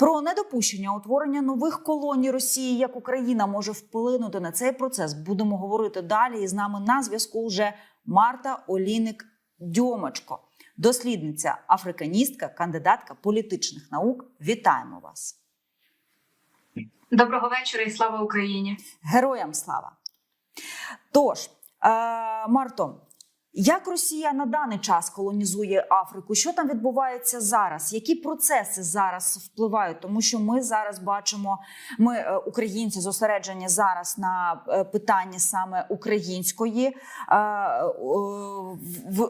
Про недопущення утворення нових колоній Росії як Україна може вплинути на цей процес. Будемо говорити далі. І з нами на зв'язку вже Марта Оліник Дьомочко, дослідниця, африканістка, кандидатка політичних наук. Вітаємо вас! Доброго вечора і слава Україні. Героям слава! Тож, е, Марто, як Росія на даний час колонізує Африку? Що там відбувається зараз? Які процеси зараз впливають? Тому що ми зараз бачимо, ми, е, українці, зосереджені зараз на е, питанні саме української е,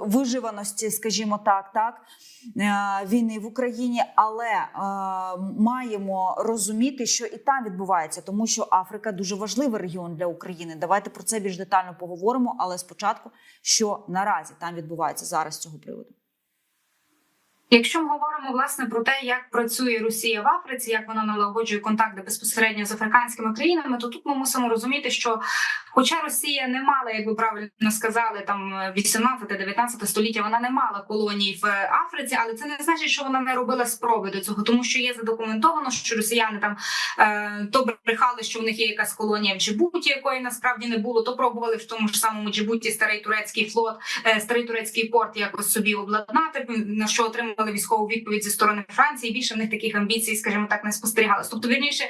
виживаності, скажімо так, так війни в Україні, але маємо розуміти, що і там відбувається, тому що Африка дуже важливий регіон для України. Давайте про це більш детально поговоримо. Але спочатку, що наразі там відбувається зараз з цього приводу. Якщо ми говоримо власне про те, як працює Росія в Африці, як вона налагоджує контакти безпосередньо з африканськими країнами, то тут ми мусимо розуміти, що хоча Росія не мала, як ви правильно сказали, там 18-19 століття, вона не мала колоній в Африці, але це не значить, що вона не робила спроби до цього, тому що є задокументовано, що росіяни там е, то брехали, що в них є якась колонія в Джибуті, якої насправді не було, то пробували в тому ж самому Джибуті старий турецький флот, е, старий турецький порт якось собі обладнати, на що отримали військову відповідь зі сторони Франції. Більше в них таких амбіцій, скажімо так, не спостерігалось. Тобто, вірніше,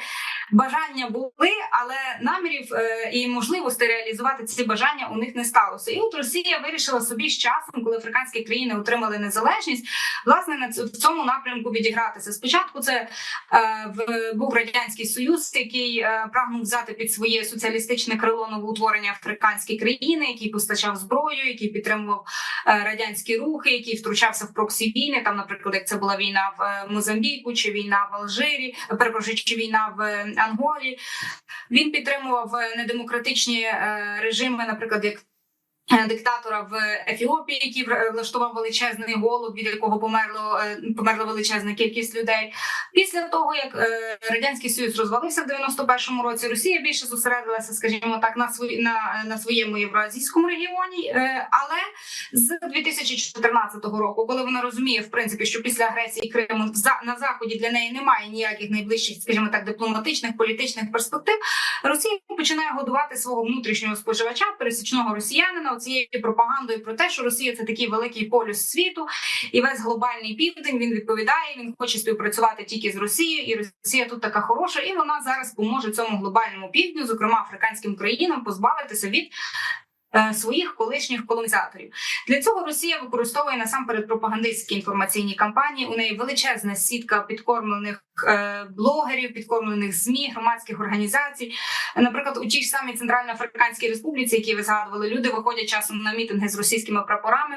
бажання були, але намірів е, і можливостей реалізувати ці бажання у них не сталося. І от Росія вирішила собі з часом, коли африканські країни отримали незалежність, власне на в цьому напрямку відігратися. Спочатку це е, був радянський союз, який е, прагнув взяти під своє соціалістичне крило новоутворення африканські країни, який постачав зброю, який підтримував е, радянські рухи, який втручався в проксі війни. Там, наприклад, як це була війна в е, Мозамбіку, чи війна в Алжирі, е, перепрошую, чи війна в Анголі. Він підтримував е, недемократичні е, режими, наприклад, як диктатора в Ефіопії, який влаштував величезний голод, від якого померло е, померла величезна кількість людей. Після того як е, радянський союз розвалився в 91-му році, Росія більше зосередилася, скажімо так, на свої на, на своєму євразійському регіоні. Е, але з 2014 року, коли вона розуміє, в принципі, що після агресії Криму на заході для неї немає ніяких найближчих, скажімо так, дипломатичних політичних перспектив, Росія починає годувати свого внутрішнього споживача, пересічного росіянина, цією пропагандою про те, що Росія це такий великий полюс світу, і весь глобальний південь він відповідає. Він хоче співпрацювати тільки з Росією, і Росія тут така хороша, і вона зараз поможе цьому глобальному півдню, зокрема африканським країнам, позбавитися від. Е, Своїх колишніх колонізаторів для цього Росія використовує насамперед пропагандистські інформаційні кампанії. У неї величезна сітка підкормлених е, блогерів, підкормлених змі, громадських організацій. Наприклад, у тій ж самій Центральноафриканській Республіці, які ви згадували, люди виходять часом на мітинги з російськими прапорами.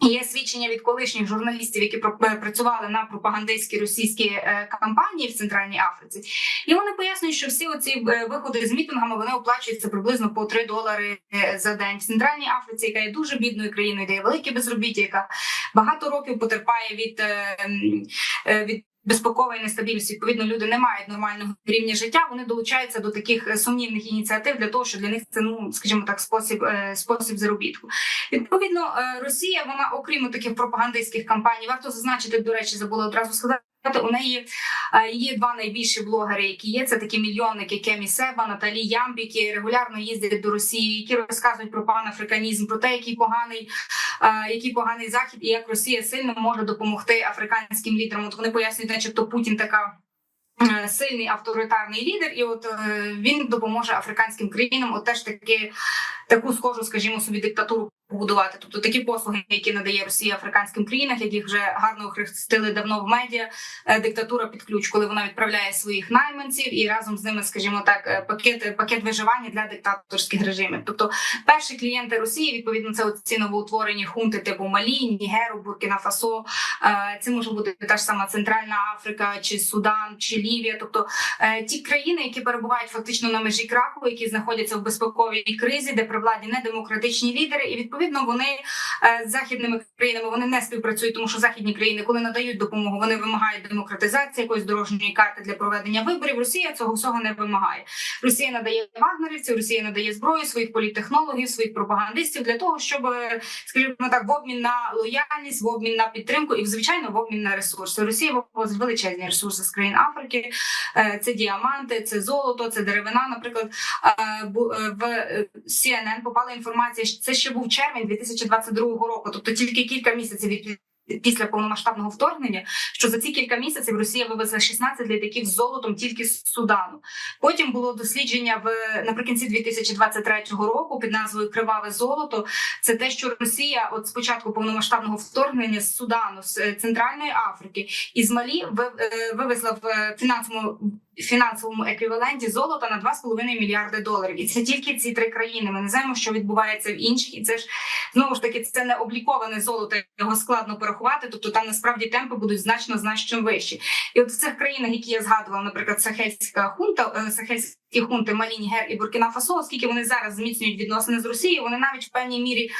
Є свідчення від колишніх журналістів, які е, працювали на пропагандистські російські е, кампанії в Центральній Африці, і вони пояснюють, що всі оці е, виходи з мітингами вони оплачуються приблизно по 3 долари за день. В Центральній Африці, яка є дуже бідною країною, де є велике безробіття, яка багато років потерпає від, е, м, і нестабільність. Відповідно, люди не мають нормального рівня життя. Вони долучаються до таких е, сумнівних ініціатив для того, що для них це ну скажімо так, спосіб е, спосіб заробітку. Відповідно, е, Росія, вона, окрім таких пропагандистських кампаній, варто зазначити, до речі, забула одразу сказати. У неї е, є два найбільші блогери, які є. Це такі мільйонники Кемі Себа, Наталі Ямбі, які регулярно їздять до Росії, які розказують про панафриканізм, про те, який поганий, е, який поганий захід, і як Росія сильно може допомогти африканським лідерам. От вони пояснюють, начебто Путін така. е, Сильний авторитарний лідер, і от він допоможе африканським країнам, от теж таки таку схожу, скажімо собі, диктатуру побудувати. Тобто такі послуги, які надає Росія африканським країнах, яких вже гарно охрестили давно в медіа, е, диктатура під ключ, коли вона відправляє своїх найманців і разом з ними, скажімо так, е, пакет пакет виживання для диктаторських режимів. Тобто, перші клієнти Росії відповідно це ці новоутворені хунти типу Малі, Нігеру, Буркіна Фасо. Е, Це може бути та ж сама Центральна Африка, чи Судан, чи Лівія. Тобто е, ті країни, які перебувають фактично на межі краху, які знаходяться в безпековій кризі, де при владі недемократичні лідери, і відповідно відповідно вони е, з західними країнами вони не співпрацюють, тому що західні країни, коли надають допомогу, вони вимагають демократизації якоїсь дорожньої карти для проведення виборів. Росія цього всього не вимагає. Росія надає вагнерівців, Росія надає зброю своїх політтехнологів, своїх пропагандистів для того, щоб е, скажімо так, в обмін на лояльність, в обмін на підтримку і звичайно в обмін на ресурси. Росія вивозить величезні ресурси з країн Африки. Е, Це діаманти, це золото, це деревина. Наприклад, в CNN попала інформація. що Це ще був червень 2022 року, тобто тільки кілька місяців від. Після повномасштабного вторгнення, що за ці кілька місяців Росія вивезла 16 літаків з золотом тільки з Судану. Потім було дослідження в наприкінці 2023 року під назвою Криваве золото. Це те, що Росія, от спочатку повномасштабного вторгнення з Судану, з е, Центральної Африки і з Малі е, вивезла в е, фінансовому фінансовому еквіваленті золота на 2,5 мільярди доларів. І це тільки ці три країни. Ми не знаємо, що відбувається в інших, і це ж знову ж таки це не обліковане золото. Його складно порахувати. Тобто там насправді темпи будуть значно значно вищі. І от в цих країнах, які я згадувала, наприклад, Сахельська хунта, е, Сахельські хунти, Малі, Нігер і Буркіна Фасо, оскільки вони зараз зміцнюють відносини з Росією, вони навіть в певній мірі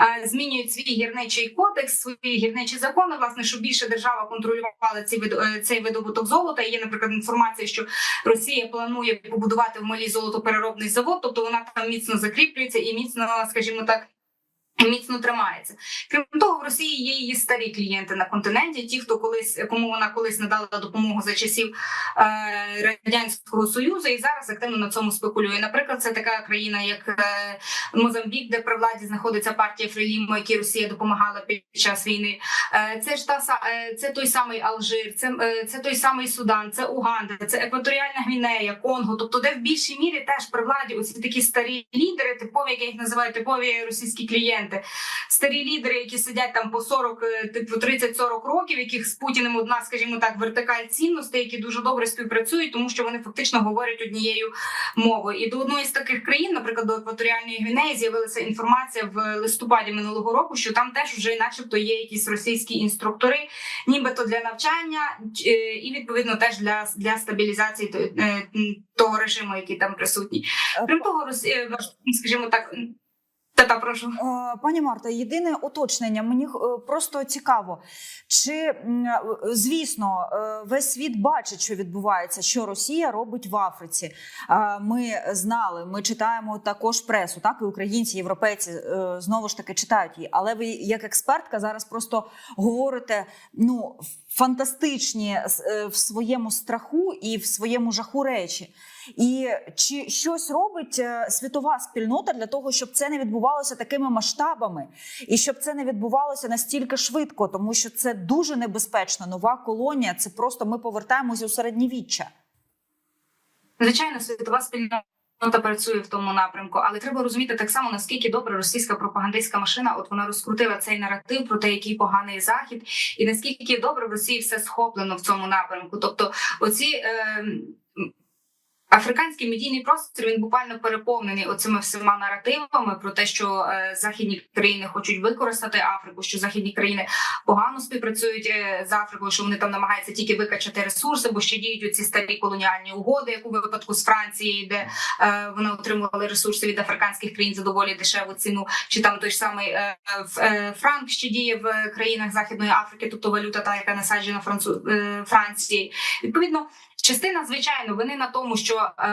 е, змінюють свій гірничий кодекс, свої гірничі закони, власне, щоб більше держава контролювала ці е, цей видобуток золота. Є, наприклад, інформація, що Росія планує побудувати в Малі золотопереробний завод, тобто вона там міцно закріплюється і міцно, скажімо так. Міцно тримається. Крім того, в Росії є її старі клієнти на континенті. Ті, хто колись кому вона колись надала допомогу за часів е, радянського союзу, і зараз активно на цьому спекулює. Наприклад, це така країна, як е, Мозамбік, де при владі знаходиться партія Фрелімо, якій Росія допомагала під час війни. Е, це ж та е, це той самий Алжир, це, е, це той самий Судан, це Уганда, це екваторіальна Гвінея, Конго. Тобто, де в більшій мірі теж при владі оці такі старі лідери, типові, як я їх називаю, типові російські клієнти. Старі лідери, які сидять там по 40, е, типу 30-40 років, яких з Путіним одна, скажімо так, вертикаль цінностей, які дуже добре співпрацюють, тому що вони фактично говорять однією мовою. І до одної з таких країн, наприклад, до екваторіальної Гвінеї, з'явилася інформація в листопаді минулого року, що там теж вже, начебто, є якісь російські інструктори, нібито для навчання, е, і відповідно теж для, для стабілізації е, того режиму, який там присутній. Крім того, Росія, скажімо так. Та-та, прошу. Е, Пані Марта, єдине уточнення. Мені е, просто цікаво, чи е, звісно весь світ бачить, що відбувається, що Росія робить в Африці. Ми знали, ми читаємо також пресу, так і українці, європейці знову ж таки читають її. Але ви, як експертка, зараз просто говорите ну фантастичні е, в своєму страху і в своєму жаху речі. І чи щось робить е, світова спільнота для того, щоб це не відбувалося такими масштабами, і щоб це не відбувалося настільки швидко, тому що це дуже небезпечно. Нова колонія це просто ми повертаємося у середньовіччя. Звичайно, світова спільнота працює в тому напрямку, але треба розуміти так само, наскільки добре російська пропагандистська машина, от вона розкрутила цей наратив про те, який поганий захід, і наскільки добре в Росії все схоплено в цьому напрямку. Тобто, оці. Е, Африканський медійний простір він буквально переповнений оцими всіма наративами про те, що е, західні країни хочуть використати Африку, що західні країни погано співпрацюють е, з Африкою, що вони там намагаються тільки викачати ресурси, бо ще діють оці старі колоніальні угоди, як у випадку з Франції, де е, вони отримували ресурси від африканських країн за доволі дешеву ціну, чи там той ж самий е, е, франк ще діє в країнах Західної Африки, тобто валюта, та яка насаджена Францу е, Франції. Відповідно. Частина, звичайно, вони на тому, що е,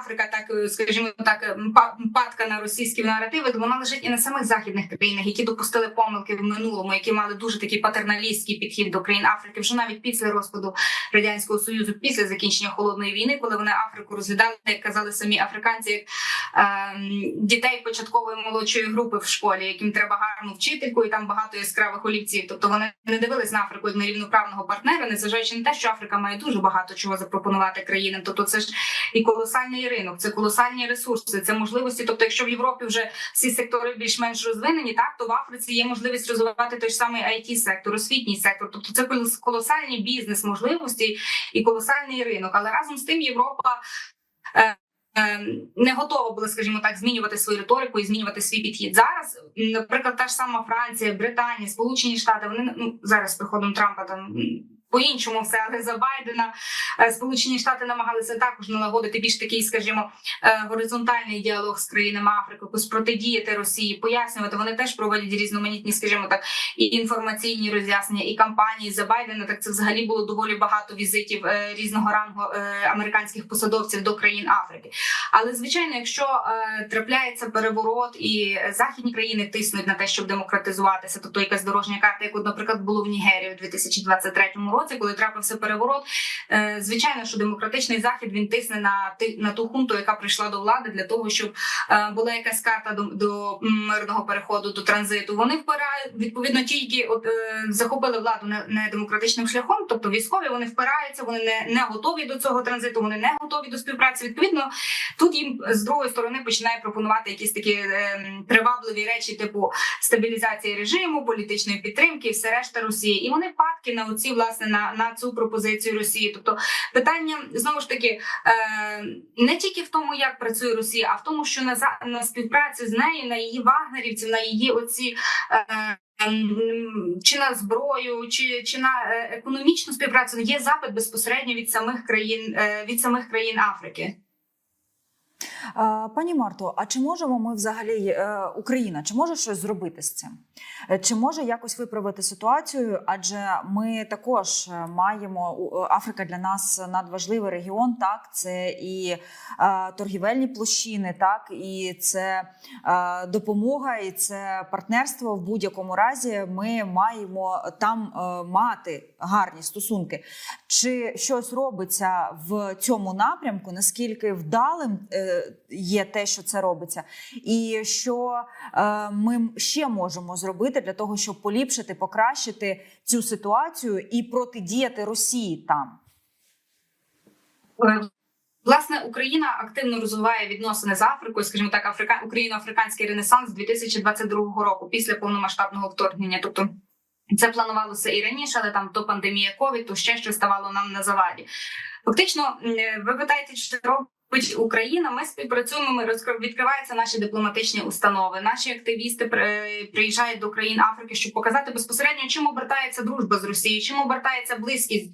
Африка, так е, скажімо так, е, падка на російські наративи, вона лежить і на самих західних країнах, які допустили помилки в минулому, які мали дуже такий патерналістський підхід до країн Африки, вже навіть після розпаду радянського союзу, після закінчення холодної війни, коли вони Африку розглядали, як казали самі африканці, як е, дітей початкової молодшої групи в школі, яким треба гарну вчительку, і там багато яскравих олівців. Тобто вони не дивились на Африку як на рівноправного партнера, незважаючи на те, що Африка має дуже багато чого запропонувати країнам. Тобто, це ж і колосальний ринок, це колосальні ресурси, це можливості. Тобто, якщо в Європі вже всі сектори більш-менш розвинені, так то в Африці є можливість розвивати той ж самий it сектор, освітній сектор. Тобто, це колос- колосальні бізнес можливості і колосальний ринок. Але разом з тим Європа. е, е, Не готова була, скажімо так, змінювати свою риторику і змінювати свій підхід. Зараз, наприклад, та ж сама Франція, Британія, Сполучені Штати, вони ну зараз приходом Трампа там по-іншому все, але за Байдена е, Сполучені Штати намагалися також налагодити більш такий, скажімо, е, горизонтальний діалог з країнами Африки, протидіяти Росії, пояснювати. Вони теж проводять різноманітні, скажімо так, і інформаційні роз'яснення, і кампанії за Байдена. Так це взагалі було доволі багато візитів е, різного рангу американських посадовців до країн Африки. Але звичайно, якщо трапляється переворот і західні країни тиснуть на те, щоб демократизуватися, тобто якась дорожня карта, як, наприклад, було в Нігерії у 2023 році, коли трапився переворот. Е, звичайно, що демократичний захід він тисне на на ту хунту, яка прийшла до влади для того, щоб е, була якась карта до, до мирного переходу, до транзиту. Вони впирають відповідно ті, які от е, захопили владу не, демократичним шляхом, тобто військові вони впираються, вони не, не готові до цього транзиту, вони не готові до співпраці. Відповідно, тут їм з другої сторони починає пропонувати якісь такі привабливі речі, типу стабілізації режиму, політичної підтримки, все решта Росії, і вони падки на оці власне на, на цю пропозицію Росії. Тобто питання знову ж таки е, не тільки в тому, як працює Росія, а в тому, що на на співпрацю з нею, на її вагнерівців, на її оці. Е, ем, чи на зброю, чи, чи на е, економічну співпрацю є запит безпосередньо від самих країн е, від самих країн Африки. Пані Марто, а чи можемо ми взагалі е, Україна, чи може щось зробити з цим? Е, Чи може якось виправити ситуацію? Адже ми також е, маємо Африка для нас надважливий регіон. Так, це і торгівельні площини, так і це допомога, і це партнерство. В будь-якому разі ми маємо там мати гарні стосунки. Чи щось робиться в цьому напрямку? Наскільки вдалим є те, що це робиться, і що е, ми ще можемо зробити для того, щоб поліпшити, покращити цю ситуацію і протидіяти Росії там? Власне, Україна активно розвиває відносини з Африкою, скажімо так, Африка Україно-африканський ренесанс 2022 року після повномасштабного вторгнення. Тобто це планувалося і раніше, але там то пандемія ковід, то ще щось ставало нам на заваді. Фактично, е, ви питаєте, що робить Україна? Ми співпрацюємо. Ми відкриваються наші дипломатичні установи. Наші активісти при- приїжджають до країн Африки, щоб показати безпосередньо, чим обертається дружба з Росією, чим обертається близькість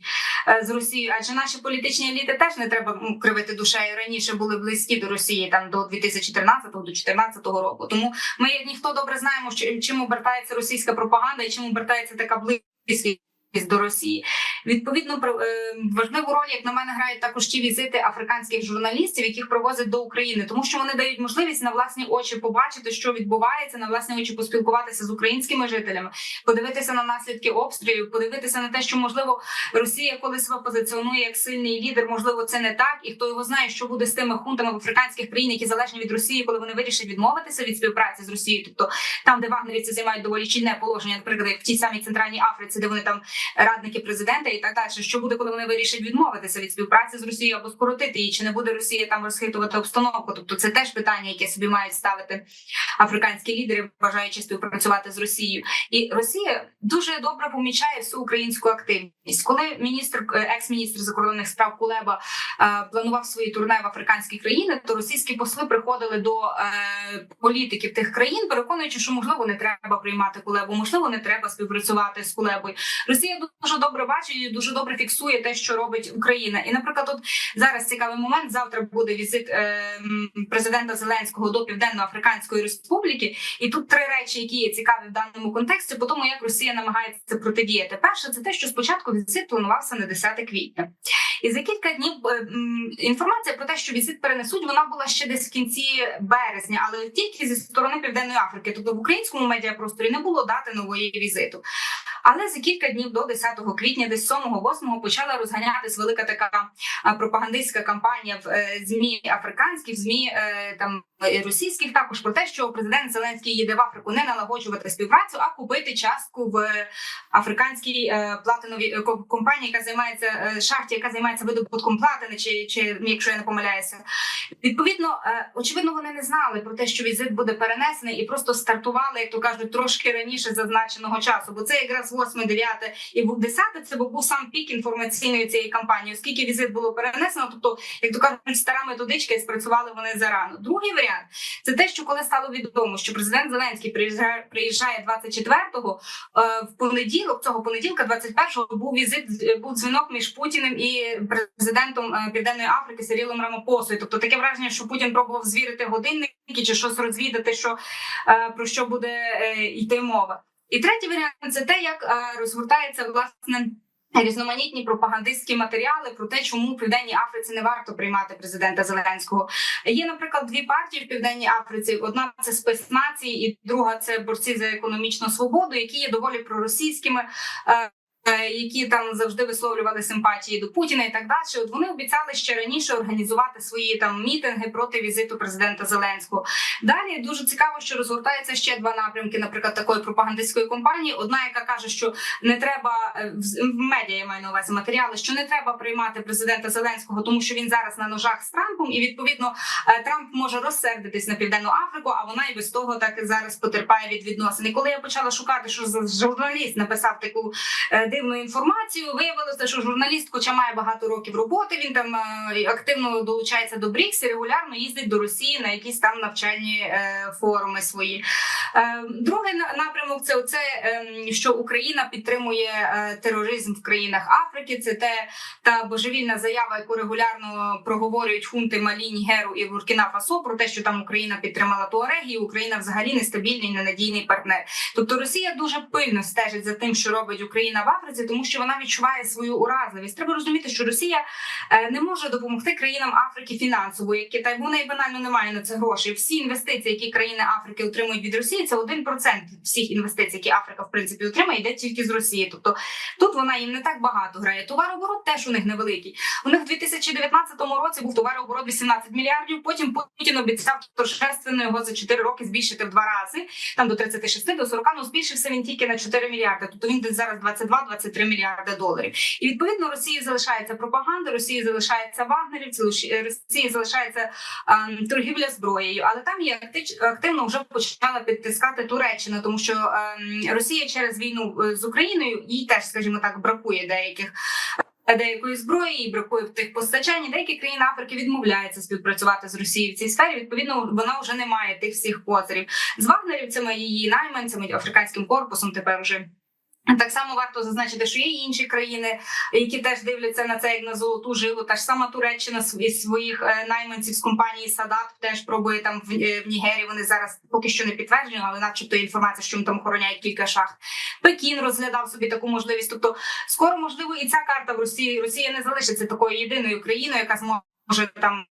е, з Росією. Адже наші політичні еліти теж не треба кривити душею. Раніше були близькі до Росії там до 2013 до 2014 року. Тому ми, як ніхто, добре знаємо, чим обертається російська пропаганда і чим обертається така близькість. До Росії відповідно е, важливу роль, як на мене, грають також ті візити африканських журналістів, яких привозять до України, тому що вони дають можливість на власні очі побачити, що відбувається, на власні очі поспілкуватися з українськими жителями, подивитися на наслідки обстрілів, подивитися на те, що можливо Росія колись себе позиціонує як сильний лідер. Можливо, це не так, і хто його знає, що буде з тими хунтами в африканських країн, які залежні від Росії, коли вони вирішать відмовитися від співпраці з Росією, тобто там, де вагнерівці займають доволі чільне положення, наприклад, в тій самій центральній Африці, де вони там радники президента і так далі. Що буде, коли вони вирішать відмовитися від співпраці з Росією або скоротити її? Чи не буде Росія там розхитувати обстановку? Тобто, це теж питання, яке собі мають ставити африканські лідери, бажаючи співпрацювати з Росією. І Росія дуже добре помічає всю українську активність. Коли міністр, е, екс-міністр закордонних справ Кулеба е, планував свої турне в африканські країни, то російські посли приходили до е, політиків тих країн, переконуючи, що можливо не треба приймати Кулебу, можливо, не треба співпрацювати з Кулебою. Росія дуже добре бачить і дуже добре фіксує те, що робить Україна. І, наприклад, от зараз цікавий момент. Завтра буде візит е, президента Зеленського до Південно-Африканської Республіки. І тут три речі, які є цікаві в даному контексті, по тому як Росія намагається протидіяти. Перше, це те, що спочатку візит планувався на 10 квітня. І за кілька днів е, інформація про те, що візит перенесуть, вона була ще десь в кінці березня, але тільки зі сторони Південної Африки. Тобто в українському медіапросторі не було дати нової візиту. Але за кілька днів до 10 квітня, десь 7-8 почала розганятись велика така пропагандистська кампанія в е, змі африканських, в змі е, там російських також про те, що президент Зеленський їде в Африку не налагоджувати співпрацю, а купити частку в африканській е, платиновій ко- компанії, яка займається шахті, яка займається видобутком платини, чи, чи якщо я не помиляюся. Відповідно, очевидно, вони не знали про те, що візит буде перенесений, і просто стартували, як то кажуть, трошки раніше зазначеного часу. Бо це якраз 8, 9 і був 10, це був сам пік інформаційної цієї кампанії, оскільки візит було перенесено. Тобто, як то кажуть, стара методичка і спрацювали вони зарано. Другий варіант це те, що коли стало відомо, що президент Зеленський приїжджає, приїжджає 24-го, е, в понеділок, цього понеділка, 21-го, був візит, був дзвінок між Путіним і президентом е, Південної Африки Сирілом Рамапосою. Тобто таке враження, що Путін пробував звірити годинники чи щось розвідати, що е, про що буде йти мова. І третій варіант це те, як е, розгортається власне. Різноманітні пропагандистські матеріали про те, чому в південній Африці не варто приймати президента Зеленського. Є, наприклад, дві партії в південній Африці: одна це спецнації, і друга це борці за економічну свободу, які є доволі проросійськими. Е, Які там завжди висловлювали симпатії до Путіна і так далі. От вони обіцяли ще раніше організувати свої там мітинги проти візиту президента Зеленського. Далі дуже цікаво, що розгортається ще два напрямки, наприклад, такої пропагандистської кампанії. Одна, яка каже, що не треба е, в медіа я маю на увазі матеріали, що не треба приймати президента Зеленського, тому що він зараз на ножах з Трампом, і відповідно е, Трамп може розсердитись на південну Африку, а вона і без того так і зараз потерпає від відносин. І коли я почала шукати, що журналіст написав таку е, інформацію, виявилося, що журналіст, хоча має багато років роботи, він там е, активно долучається до БРІКС і регулярно їздить до Росії на якісь там навчальні е, форуми свої. Е, Другий на- напрямок це оце, ем, що Україна підтримує тероризм в країнах Африки. Це те та божевільна заява, яку регулярно проговорюють хунти Малі, Нігеру і Буркіна Фасо про те, що там Україна підтримала Туареги, і Україна взагалі нестабільний, ненадійний партнер. Тобто Росія дуже пильно стежить за тим, що робить Україна в Африці, тому що вона відчуває свою уразливість. Треба розуміти, що Росія е, не може допомогти країнам Африки фінансово, як Китай, бо в неї банально немає на це грошей. Всі інвестиції, які країни Африки отримують від Росії, це 1% всіх інвестицій, які Африка в принципі отримає, йде тільки з Росії. Тобто тут вона їм не так багато грає. Товарооборот теж у них невеликий. У них в 2019 році був товарооборот 18 мільярдів. Потім Путін обіцяв торжественно його за 4 роки збільшити в два рази, там до 36, до 40, ну збільшився він тільки на 4 мільярди. Тобто він десь зараз 22-23 мільярди доларів. І відповідно Росії залишається пропаганда, Росії залишається вагнерівці, лиш- Росії залишається ем, торгівля зброєю. Але там є актив- активно вже почала підтискати Туреччина, тому що ем, Росія через війну е, з Україною їй теж, скажімо так, бракує деяких. Деякої зброї і бракує в тих постачань. Деякі країни Африки відмовляються співпрацювати з Росією в цій сфері. Відповідно, вона вже не має тих всіх козирів з вагнерівцями, її найманцями, африканським корпусом. Тепер вже так само варто зазначити, що є інші країни, які теж дивляться на це як на золоту жилу. Та ж сама Туреччина свої- своїх е, найманців з компанії Садат теж пробує там в, е, в Нігерії. Вони зараз поки що не підтверджені, але начебто інформація, що вони там охороняють кілька шахт. Пекін розглядав собі таку можливість. Тобто, скоро можливо і ця карта в Росії. Росія не залишиться такою єдиною країною, яка зможе. Може там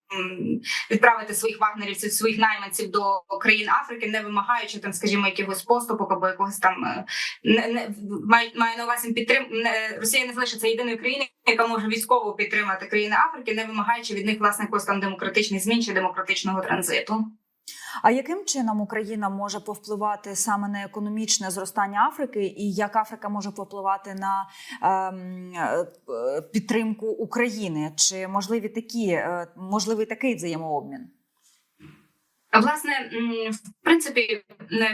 відправити своїх вагнерівців, своїх найманців до країн Африки, не вимагаючи там, скажімо, якихось поступок або якогось там е, не, не маю, маю на увазі підтрим не, Росія не залишиться єдиною країною, яка може військово підтримати країни Африки, не вимагаючи від них власне якогось там демократичних змін чи демократичного транзиту. А яким чином Україна може повпливати саме на економічне зростання Африки, і як Африка може повпливати на ем, е, підтримку України? Чи можливі такі е, можливий такий взаємообмін? Власне, в принципі,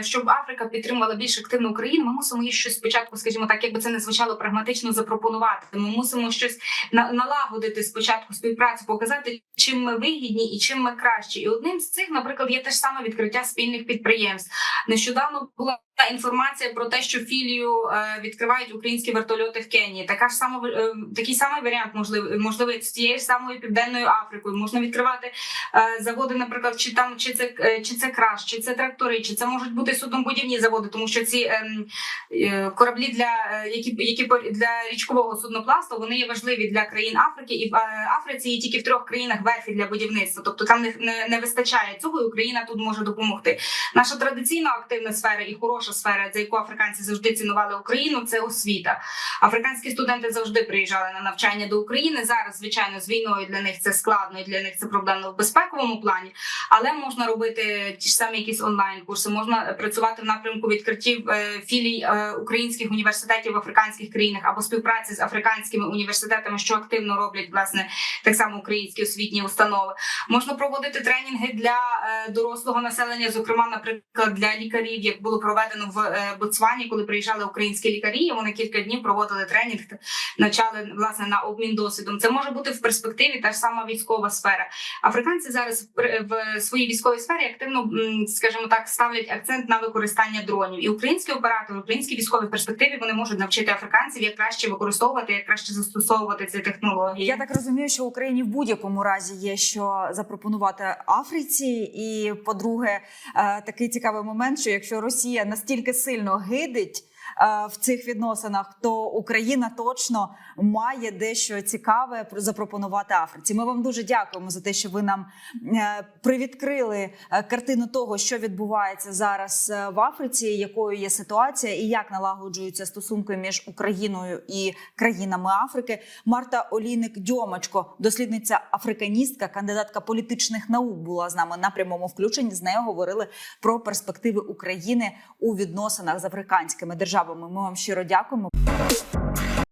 щоб Африка підтримувала більш активну Україну, ми мусимо їй щось спочатку, скажімо так, якби це не звучало прагматично запропонувати. Ми мусимо щось на- налагодити спочатку співпрацю, показати, чим ми вигідні і чим ми кращі. І одним з цих, наприклад, є те ж саме відкриття спільних підприємств. Нещодавно була інформація про те, що філію е, відкривають українські вертольоти в Кенії. Така ж сама е, такий самий варіант можливий можливий з тією ж самою південною Африкою. Можна відкривати е, заводи, наприклад, чи там чи це чи це краш, чи це трактори, чи це можуть бути суднобудівні заводи, тому що ці ем, кораблі для які які для річкового суднопласту вони є важливі для країн Африки, і в Африці є тільки в трьох країнах верфі для будівництва. Тобто там не, не, не вистачає цього, і Україна тут може допомогти. Наша традиційна активна сфера і хороша хороша сфера, за яку африканці завжди цінували Україну. Це освіта. Африканські студенти завжди приїжджали на навчання до України. Зараз, звичайно, з війною для них це складно і для них це проблемно в безпековому плані, але можна робити ті ж самі якісь онлайн курси. Можна працювати в напрямку відкриттів е, філій е, українських університетів в африканських країнах або співпраці з африканськими університетами, що активно роблять власне так само українські освітні установи. Можна проводити тренінги для е, дорослого населення, зокрема, наприклад, для лікарів, як було проведено в е, Ботсвані, коли приїжджали українські лікарі. Вони кілька днів проводили тренінг, навчали власне на обмін досвідом. Це може бути в перспективі та ж сама військова сфера. Африканці зараз в своїй військовій сфері активно, скажімо так, ставлять акцент на використання дронів. І українські оператори, українські військові перспективі вони можуть навчити африканців, як краще використовувати, як краще застосовувати ці технології. Я так розумію, що в Україні в будь-якому разі є що запропонувати Африці. І по-друге, е, такий цікавий момент, що якщо Росія настільки сильно гидить. Е, В цих відносинах то Україна точно має дещо цікаве про- запропонувати Африці. Ми вам дуже дякуємо за те, що ви нам е, привідкрили е, картину того, що відбувається зараз в Африці, якою є ситуація, і як налагоджуються стосунки між Україною і країнами Африки. Марта Олійник Дьомачко, дослідниця африканістка, кандидатка політичних наук, була з нами на прямому включенні. З нею говорили про перспективи України у відносинах з африканськими державами. Ми вам щиро дякуємо.